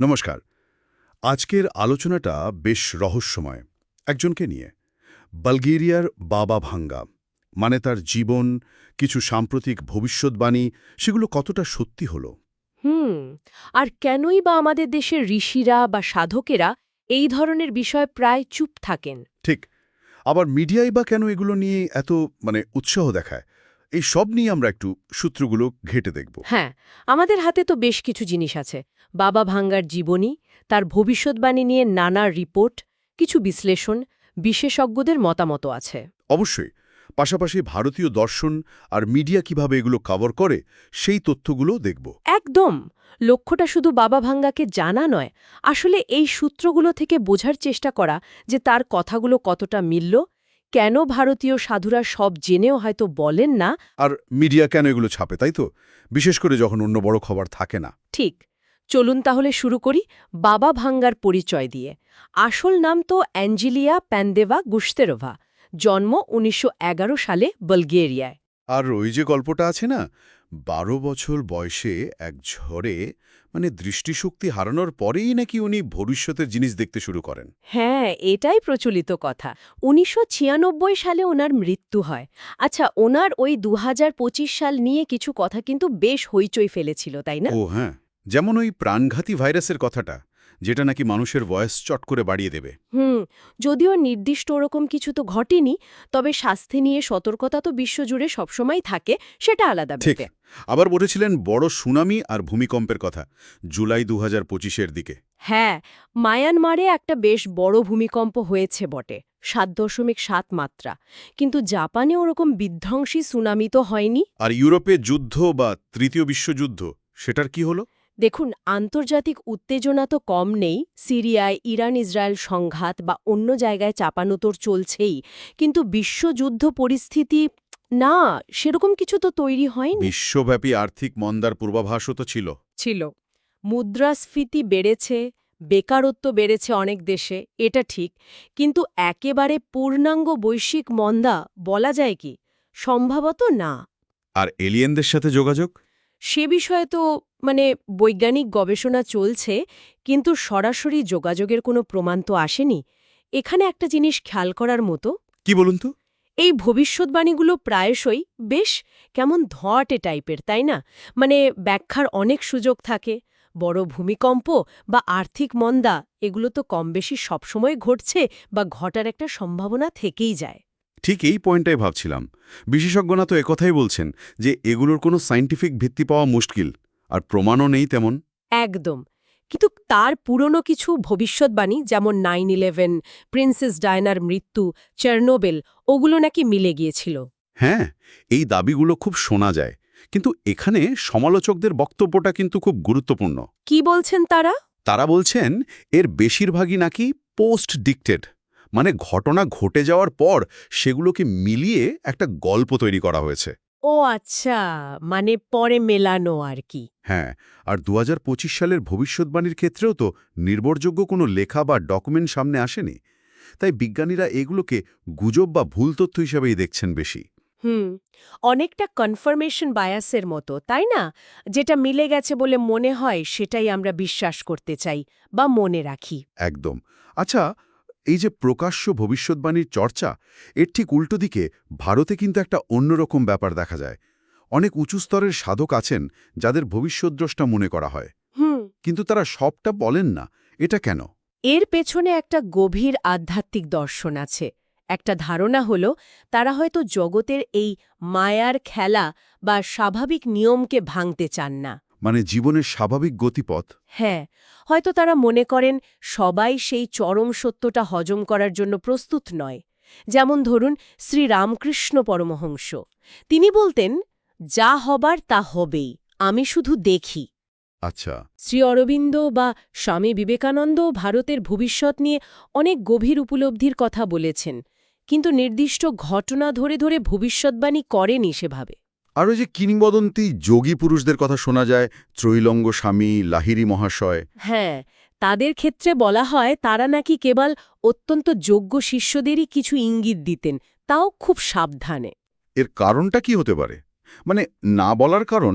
নমস্কার। আজকের আলোচনাটা বেশ রহস্যময় একজনকে নিয়ে। বালগেরিয়ার বাবা ভাঙ্গা মানে তার জীবন কিছু সাম্প্রতিক ভবিষ্যৎবাণী সেগুলো কতটা সত্যি হলো? হুম আর কেনই বা আমাদের দেশের ঋষিরা বা সাধকেরা এই ধরনের বিষয় প্রায় চুপ থাকেন? ঠিক আবার মিডিয়াই বা কেন এগুলো নিয়ে এত মানে উৎসাহ দেখায়? এই সব নিয়ে আমরা একটু সূত্রগুলো ঘেটে দেখব। হ্যাঁ আমাদের হাতে তো বেশ কিছু জিনিস আছে। বাবা ভাঙ্গার জীবনী তার ভবিষ্যৎবাণী নিয়ে নানা রিপোর্ট কিছু বিশ্লেষণ বিশেষজ্ঞদের মতামত আছে। অবশ্যই পাশাপাশি ভারতীয় দর্শন আর মিডিয়া কীভাবে এগুলো কভার করে সেই তথ্যগুলো দেখব। একদম! লক্ষ্যটা শুধু বাবা ভাঙ্গাকে জানা নয় আসলে এই সূত্রগুলো থেকে বোঝার চেষ্টা করা যে তার কথাগুলো কতটা মিলল কেন ভারতীয় সাধুরা সব জেনেও হয়তো বলেন না? আর মিডিয়া কেন এগুলো ছাপে তাই তো? বিশেষ করে যখন অন্য বড় খবর থাকে না। ঠিক। চলুন তাহলে শুরু করি বাবা ভাঙ্গার পরিচয় দিয়ে। আসল নাম তো অ্যাঞ্জেলিয়া প্যান্দেভা গুস্তেরোভা জন্ম উনিশশো এগারো সালে বালগেরিয়ায়। আর ওই যে গল্পটা আছে না বারো বছর বয়সে এক ঝড়ে মানে দৃষ্টিশক্তি হারানোর পরেই নাকি উনি ভবিষ্যতের জিনিস দেখতে শুরু করেন? হ্যাঁ এটাই প্রচলিত কথা। উনিশশো ছিয়ানব্বই সালে ওনার মৃত্যু হয়। আচ্ছা ওনার ওই দুহাজার পঁচিশ সাল নিয়ে কিছু কথা কিন্তু বেশ হইচই ফেলেছিল তাই না? ও হ্যাঁ যেমন ওই প্রাণঘাতী ভাইরাসের কথাটা। যেটা নাকি মানুষের বয়স চট করে বাড়িয়ে দেবে। হুম যদিও নির্দিষ্ট ওরকম কিছু তো ঘটেনি তবে স্বাস্থ্য নিয়ে সতর্কতা তো বিশ্বজুড়ে সবসময় থাকে সেটা আলাদা ঠিক। আবার বলেছিলেন বড় সুনামি আর ভূমিকম্পের কথা জুলাই দু হাজার দিকে। হ্যাঁ মায়ানমারে একটা বেশ বড় ভূমিকম্প হয়েছে বটে সাত দশমিক সাত মাত্রা। কিন্তু জাপানে ওরকম বিধ্বংসী সুনামি তো হয়নি? আর ইউরোপে যুদ্ধ বা তৃতীয় বিশ্বযুদ্ধ সেটার কি হলো? দেখুন আন্তর্জাতিক উত্তেজনা তো কম নেই সিরিয়ায় ইরান ইসরায়েল সংঘাত বা অন্য জায়গায় চাপানোতর চলছেই কিন্তু বিশ্বযুদ্ধ পরিস্থিতি না সেরকম কিছু তো তৈরি হয়নি। বিশ্বব্যাপী আর্থিক মন্দার পূর্বাভাসও তো ছিল। ছিল। মুদ্রাস্ফীতি বেড়েছে বেকারত্ব বেড়েছে অনেক দেশে এটা ঠিক কিন্তু একেবারে পূর্ণাঙ্গ বৈশ্বিক মন্দা বলা যায় কি? সম্ভবত না। আর এলিয়েনদের সাথে যোগাযোগ? সে বিষয়ে তো মানে বৈজ্ঞানিক গবেষণা চলছে কিন্তু সরাসরি যোগাযোগের কোনো প্রমাণ তো আসেনি। এখানে একটা জিনিস খেয়াল করার মতো। কি বলুন তো? এই ভবিষ্যৎবাণীগুলো প্রায়শই বেশ কেমন ধোঁয়াটে টাইপের তাই না? মানে ব্যাখ্যার অনেক সুযোগ থাকে। বড় ভূমিকম্প বা আর্থিক মন্দা এগুলো তো কম বেশি সবসময় ঘটছে বা ঘটার একটা সম্ভাবনা থেকেই যায়। ঠিক এই পয়েন্টটাই ভাবছিলাম। বিশেষজ্ঞরা তো একথাই বলছেন যে এগুলোর কোনো সাইন্টিফিক ভিত্তি পাওয়া মুশকিল আর প্রমাণও নেই তেমন। একদম। কিন্তু তার পুরনো কিছু ভবিষ্যৎবাণী যেমন নাইন ইলেভেন প্রিন্সেস ডায়নার মৃত্যু চেরনোবেল ওগুলো নাকি মিলে গিয়েছিল। হ্যাঁ এই দাবিগুলো খুব শোনা যায়। কিন্তু এখানে সমালোচকদের বক্তব্যটা কিন্তু খুব গুরুত্বপূর্ণ। কি বলছেন তারা? তারা বলছেন এর বেশিরভাগই নাকি পোস্ট ডিক্টেড মানে ঘটনা ঘটে যাওয়ার পর সেগুলোকে মিলিয়ে একটা গল্প তৈরি করা হয়েছে। ও আচ্ছা মানে পরে মেলানো আর কি। হ্যাঁ আর দু হাজার পঁচিশ সালের ভবিষ্যৎবাণীর ক্ষেত্রেও তো নির্ভরযোগ্য কোনো লেখা বা ডকুমেন্ট সামনে আসেনি। তাই বিজ্ঞানীরা এগুলোকে গুজব বা ভুল তথ্য হিসাবেই দেখছেন বেশি। হুম অনেকটা কনফার্মেশন বায়াসের মতো তাই না? যেটা মিলে গেছে বলে মনে হয় সেটাই আমরা বিশ্বাস করতে চাই বা মনে রাখি। একদম। আচ্ছা এই যে প্রকাশ্য ভবিষ্যৎবাণীর চর্চা এর ঠিক উল্টো দিকে ভারতে কিন্তু একটা অন্যরকম ব্যাপার দেখা যায়। অনেক উঁচু স্তরের সাধক আছেন যাদের ভবিষ্যদ্রষ্টা মনে করা হয়। হুম। কিন্তু তারা সবটা বলেন না এটা কেন? এর পেছনে একটা গভীর আধ্যাত্মিক দর্শন আছে। একটা ধারণা হল তারা হয়তো জগতের এই মায়ার খেলা বা স্বাভাবিক নিয়মকে ভাঙতে চান না। মানে জীবনের স্বাভাবিক গতিপথ। হ্যাঁ হয়তো তারা মনে করেন সবাই সেই চরম সত্যটা হজম করার জন্য প্রস্তুত নয়। যেমন ধরুন শ্রী রামকৃষ্ণ পরমহংস। তিনি বলতেন যা হবার তা হবেই আমি শুধু দেখি। আচ্ছা। শ্রী অরবিন্দ বা স্বামী বিবেকানন্দ ভারতের ভবিষ্যৎ নিয়ে অনেক গভীর উপলব্ধির কথা বলেছেন কিন্তু নির্দিষ্ট ঘটনা ধরে ধরে ভবিষ্যৎবাণী করেনি সেভাবে। আরও যে কিংবদন্তি যোগী পুরুষদের কথা শোনা যায় ত্রৈলঙ্গ স্বামী লাহিরি মহাশয়। হ্যাঁ তাদের ক্ষেত্রে বলা হয় তারা নাকি কেবল অত্যন্ত যোগ্য শিষ্যদেরই কিছু ইঙ্গিত দিতেন তাও খুব সাবধানে। এর কারণটা কি হতে পারে? মানে না বলার কারণ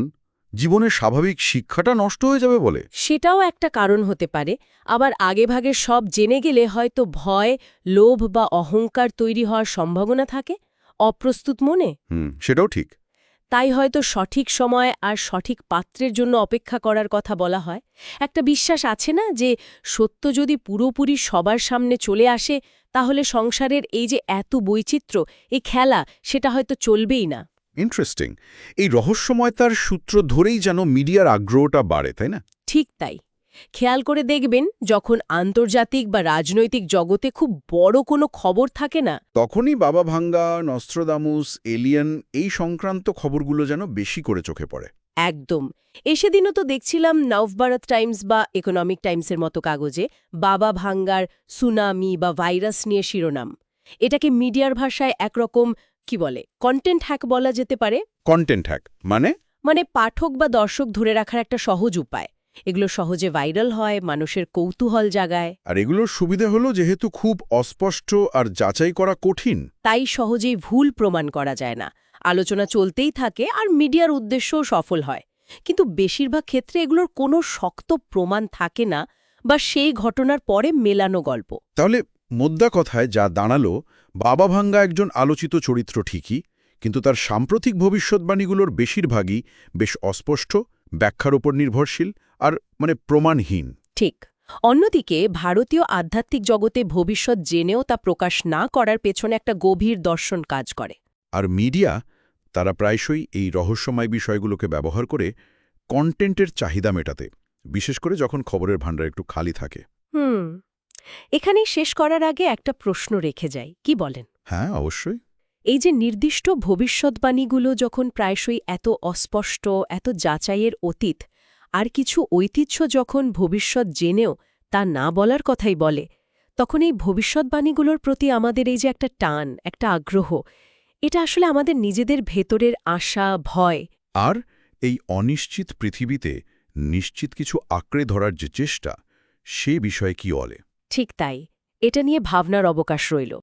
জীবনের স্বাভাবিক শিক্ষাটা নষ্ট হয়ে যাবে বলে? সেটাও একটা কারণ হতে পারে আবার আগেভাগে সব জেনে গেলে হয়তো ভয় লোভ বা অহংকার তৈরি হওয়ার সম্ভাবনা থাকে। অপ্রস্তুত মনে? হুম সেটাও ঠিক। তাই হয়তো সঠিক সময় আর সঠিক পাত্রের জন্য অপেক্ষা করার কথা বলা হয়। একটা বিশ্বাস আছে না যে সত্য যদি পুরোপুরি সবার সামনে চলে আসে তাহলে সংসারের এই যে এত বৈচিত্র্য এই খেলা সেটা হয়তো চলবেই না। ইন্টারেস্টিং এই রহস্যময়তার সূত্র ধরেই যেন মিডিয়ার আগ্রহটা বাড়ে তাই না? ঠিক তাই। খেয়াল করে দেখবেন যখন আন্তর্জাতিক বা রাজনৈতিক জগতে খুব বড় কোনো খবর থাকে না। তখনই বাবা ভাঙ্গা নস্ত্রদামুস এলিয়েন এই সংক্রান্ত খবরগুলো যেন বেশি করে চোখে পড়ে। একদম। এ সেদিনও তো দেখছিলাম নবভারত টাইমস বা ইকোনমিক টাইমসের মতো কাগজে বাবা ভাঙ্গার সুনামি বা ভাইরাস নিয়ে শিরোনাম। এটাকে মিডিয়ার ভাষায় একরকম কি বলে কন্টেন্ট হ্যাক বলা যেতে পারে। কন্টেন্ট হ্যাক মানে? মানে পাঠক বা দর্শক ধরে রাখার একটা সহজ উপায়। এগুলো সহজে ভাইরাল হয় মানুষের কৌতূহল জাগায়। আর এগুলোর সুবিধা হলো যেহেতু খুব অস্পষ্ট আর যাচাই করা কঠিন। তাই সহজেই ভুল প্রমাণ করা যায় না। আলোচনা চলতেই থাকে আর মিডিয়ার উদ্দেশ্যও সফল হয়। কিন্তু বেশিরভাগ ক্ষেত্রে এগুলোর কোনো শক্ত প্রমাণ থাকে না বা সেই ঘটনার পরে মেলানো গল্প। তাহলে মোদ্দা কথায় যা দাঁড়াল বাবা ভাঙ্গা একজন আলোচিত চরিত্র ঠিকই কিন্তু তার সাম্প্রতিক ভবিষ্যৎবাণীগুলোর বেশিরভাগই বেশ অস্পষ্ট ব্যাখ্যার ওপর নির্ভরশীল আর মানে প্রমাণহীন। ঠিক। অন্যদিকে ভারতীয় আধ্যাত্মিক জগতে ভবিষ্যৎ জেনেও তা প্রকাশ না করার পেছনে একটা গভীর দর্শন কাজ করে। আর মিডিয়া তারা প্রায়শই এই রহস্যময় বিষয়গুলোকে ব্যবহার করে কন্টেন্টের চাহিদা মেটাতে বিশেষ করে যখন খবরের ভাণ্ডার একটু খালি থাকে। হুম। এখানেই শেষ করার আগে একটা প্রশ্ন রেখে যাই কি বলেন? হ্যাঁ অবশ্যই। এই যে নির্দিষ্ট ভবিষ্যৎবাণীগুলো যখন প্রায়শই এত অস্পষ্ট এত যাচাইয়ের অতীত আর কিছু ঐতিহ্য যখন ভবিষ্যৎ জেনেও তা না বলার কথাই বলে তখন এই ভবিষ্যৎবাণীগুলোর প্রতি আমাদের এই যে একটা টান একটা আগ্রহ এটা আসলে আমাদের নিজেদের ভেতরের আশা ভয়। আর এই অনিশ্চিত পৃথিবীতে নিশ্চিত কিছু আঁকড়ে ধরার যে চেষ্টা সে বিষয়ে কি অলে? ঠিক তাই এটা নিয়ে ভাবনার অবকাশ রইল।